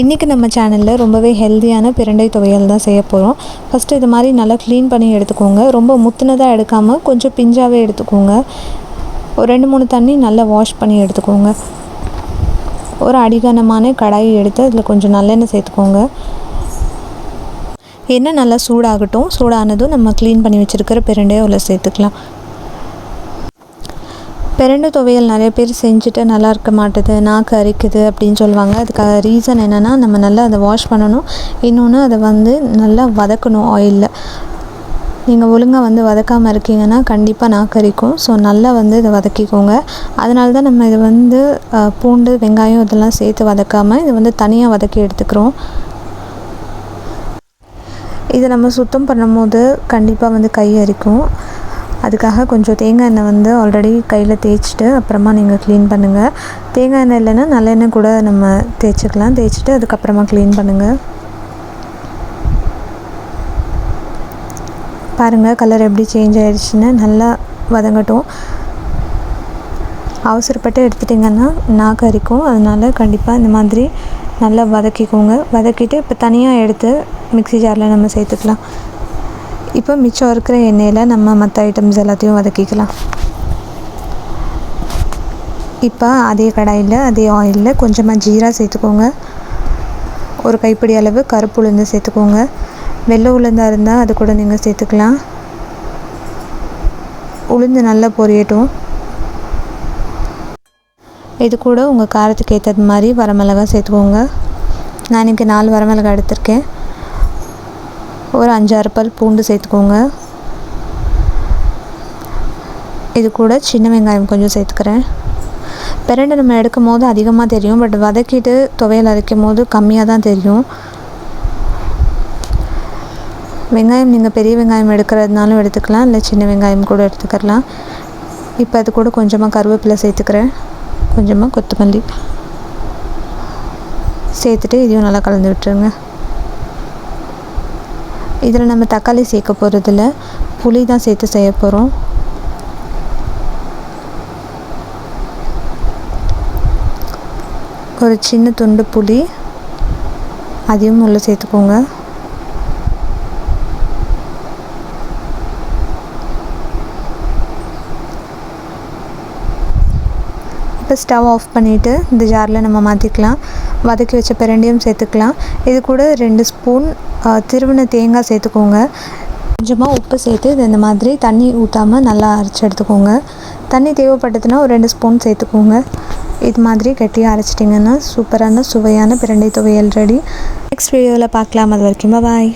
இன்றைக்கி நம்ம சேனலில் ரொம்பவே ஹெல்த்தியான பிரண்டை துவையல் தான் செய்ய போகிறோம் ஃபஸ்ட்டு இது மாதிரி நல்லா க்ளீன் பண்ணி எடுத்துக்கோங்க. ரொம்ப முத்துனதாக எடுக்காமல் கொஞ்சம் பிஞ்சாகவே எடுத்துக்கோங்க. ஒரு ரெண்டு மூணு தண்ணி நல்லா வாஷ் பண்ணி எடுத்துக்கோங்க. ஒரு அடிகனமான கடாயை எடுத்து அதில் கொஞ்சம் நல்லெண்ணெய் சேர்த்துக்கோங்க. எண்ணெய் நல்லா சூடாகட்டும். சூடானதும் நம்ம க்ளீன் பண்ணி வச்சுருக்கிற பிரண்டையை உள்ள சேர்த்துக்கலாம். பிரண்டு துவையல் நிறைய பேர் செஞ்சுட்டு நல்லா இருக்க மாட்டுது நாக்கு அரிக்குது அப்படின்னு சொல்லுவாங்க. அதுக்காக ரீசன் என்னென்னா நம்ம நல்லா அதை வாஷ் பண்ணணும். இன்னொன்று அதை வந்து நல்லா வதக்கணும் ஆயிலில் நீங்கள் ஒழுங்காக வந்து வதக்காமல் இருக்கீங்கன்னா கண்டிப்பாக நாக்கரிக்கும் ஸோ நல்லா வந்து இதை வதக்கிக்கோங்க. அதனால தான் நம்ம இது வந்து பூண்டு வெங்காயம் இதெல்லாம் சேர்த்து வதக்காமல் இது வந்து தனியாக வதக்கி எடுத்துக்கிறோம். இதை நம்ம சுத்தம் பண்ணும்போது கண்டிப்பாக வந்து கை அரிக்கும். அதுக்காக கொஞ்சம் தேங்காய் எண்ணெய் வந்து ஆல்ரெடி கையில் தேய்ச்சிட்டு அப்புறமா நீங்கள் க்ளீன் பண்ணுங்கள் தேங்காய் எண்ணெய் இல்லைன்னா நல்லெண்ணெய் கூட நம்ம தேய்ச்சிக்கலாம். தேய்ச்சிட்டு அதுக்கப்புறமா க்ளீன் பண்ணுங்கள் பாருங்கள் கலர் எப்படி சேஞ்ச் ஆயிடுச்சுன்னு நல்லா வதங்கட்டும். அவசரப்பட்டு எடுத்துட்டிங்கன்னா நாக்கு அரிக்கும். அதனால் கண்டிப்பாக இந்த மாதிரி நல்லா வதக்கிக்கோங்க. வதக்கிட்டு இப்போ தனியாக எடுத்து மிக்ஸி ஜாரில் நம்ம சேர்த்துக்கலாம். இப்போ மிச்சம் இருக்கிற எண்ணெயில் நம்ம மற்ற ஐட்டம்ஸ் எல்லாத்தையும் வதக்கிக்கலாம். இப்போ அதே கடாயில் அதே ஆயிலில் கொஞ்சமாக ஜீரா சேர்த்துக்கோங்க. ஒரு கைப்பிடி அளவு கருப்பு உளுந்து சேர்த்துக்கோங்க. வெள்ளை உளுந்தாக இருந்தால் அது கூட நீங்கள் சேர்த்துக்கலாம். உளுந்து நல்லா பொரியட்டும். இது கூட உங்கள் காரத்துக்கு ஏற்றது மாதிரி வரமிளகா சேர்த்துக்கோங்க. நான் இன்றைக்கி நாலு வரமிளகா எடுத்திருக்கேன். ஒரு அஞ்சாறு பல் பூண்டு சேர்த்துக்கோங்க. இது கூட சின்ன வெங்காயம் கொஞ்சம் சேர்த்துக்கிறேன். பிரண்டை நம்ம எடுக்கும் போது அதிகமாக தெரியும். பட் வதக்கிட்டு துவையல் அரைக்கும் போது கம்மியாக தான் தெரியும். வெங்காயம் நீங்கள் பெரிய வெங்காயம் எடுக்கிறதுனாலும் எடுத்துக்கலாம். இல்லை சின்ன வெங்காயம் கூட எடுத்துக்கலாம். இப்போ அது கூட கொஞ்சமாக கருவேப்பிலை சேர்த்துக்கிறேன். கொஞ்சமாக கொத்தமல்லி. சேர்த்துட்டு இதையும் நல்லா கலந்து விட்டுருங்க. இதில் நம்ம தக்காளி சேர்க்க போகிறதில்ல புளி தான் சேர்த்து செய்ய போகிறோம் ஒரு சின்ன துண்டு புளி. அதையும் உள்ளே சேர்த்துக்கோங்க. இப்போ ஸ்டவ் ஆஃப் பண்ணிவிட்டு இந்த ஜாரில் நம்ம மாற்றிக்கலாம். வதக்கி வச்ச பிரண்டையும் சேர்த்துக்கலாம். இது கூட ரெண்டு ஸ்பூன் திருவின தேங்காய் சேர்த்துக்கோங்க. கொஞ்சமாக உப்பு சேர்த்து இது இந்த மாதிரி தண்ணி ஊற்றாமல் நல்லா அரைச்சி எடுத்துக்கோங்க. தண்ணி தேவைப்பட்டதுன்னா ஒரு ரெண்டு ஸ்பூன் சேர்த்துக்கோங்க. இது மாதிரி கெட்டியாக அரைச்சிட்டிங்கன்னா சூப்பரான சுவையான பிரண்டை துவையல் ரெடி. நெக்ஸ்ட் வீடியோவில் பார்க்கலாம். அது வரைக்கும் பாய்